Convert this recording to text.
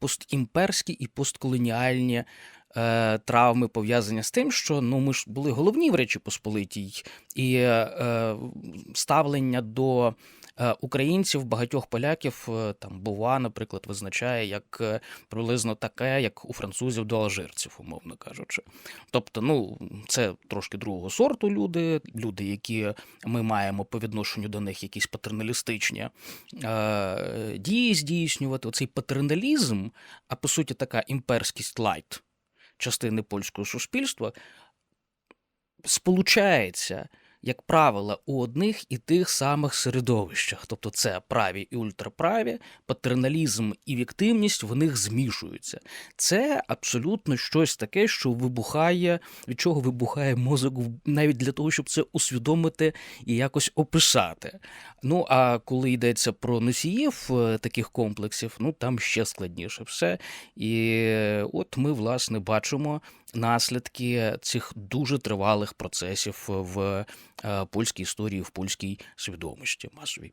постімперські і постколоніальні е, травми пов'язані з тим, що ну ми ж були головні в Речі Посполитій, і е, ставлення до українців, багатьох поляків, е, там Бува, наприклад, визначає як е, приблизно таке, як у французів до алжирців, умовно кажучи. Тобто, ну це трошки другого сорту люди, люди, які ми маємо по відношенню до них якісь патерналістичні е, дії здійснювати. Оцей патерналізм, а по суті, така імперськість лайт частини польського суспільства сполучається, як правило, у одних і тих самих середовищах. Тобто це праві і ультраправі, патерналізм і віктивність в них змішуються. Це абсолютно щось таке, що вибухає, від чого вибухає мозок навіть для того, щоб це усвідомити і якось описати. Ну а коли йдеться про носіїв е, таких комплексів, ну там ще складніше все. І е, от ми, власне, бачимо наслідки цих дуже тривалих процесів в е, польській історії, в польській свідомості масовій.